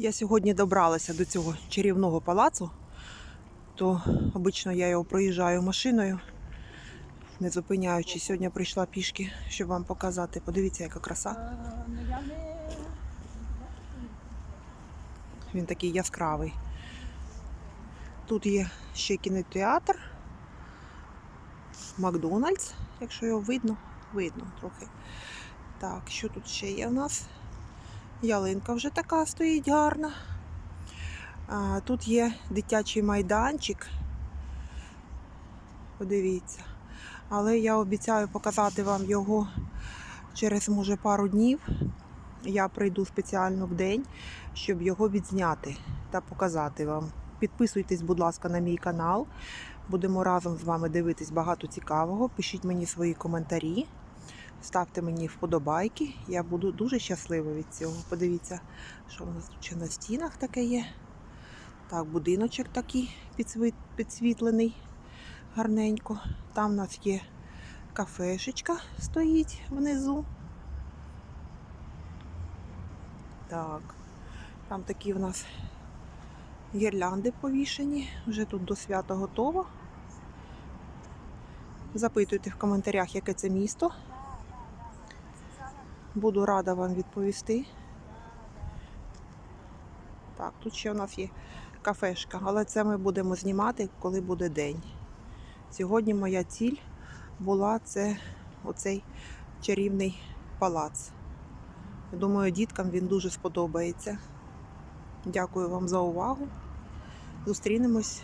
Я сьогодні добралася до цього чарівного палацу, то обично я його проїжджаю машиною, не зупиняючись. Сьогодні прийшла пішки, щоб вам показати. Подивіться, яка краса. Він такий яскравий. Тут є ще кінотеатр, Макдональдс, якщо його видно, видно трохи. Так, що тут ще є у нас? Ялинка вже така стоїть гарна. Тут є дитячий майданчик. Подивіться. Але я обіцяю показати вам його через може пару днів. Я прийду спеціально в день, щоб його відзняти та показати вам. Підписуйтесь, будь ласка, на мій канал. Будемо разом з вами дивитись багато цікавого. Пишіть мені свої коментарі, ставте мені вподобайки. Я буду дуже щаслива від цього. Подивіться, що у нас тут ще на стінах таке є. Так, будиночок такий підсвітлений гарненько. Там у нас є кафешечка стоїть внизу. Так, там такі в нас гірлянди повішені. Вже тут до свята готово. Запитуйте в коментарях, яке це місто. Буду рада вам відповісти. Так, тут ще у нас є кафешка, але це ми будемо знімати, коли буде день. Сьогодні моя ціль була це оцей чарівний палац. Думаю, діткам він дуже сподобається. Дякую вам за увагу. Зустрінемось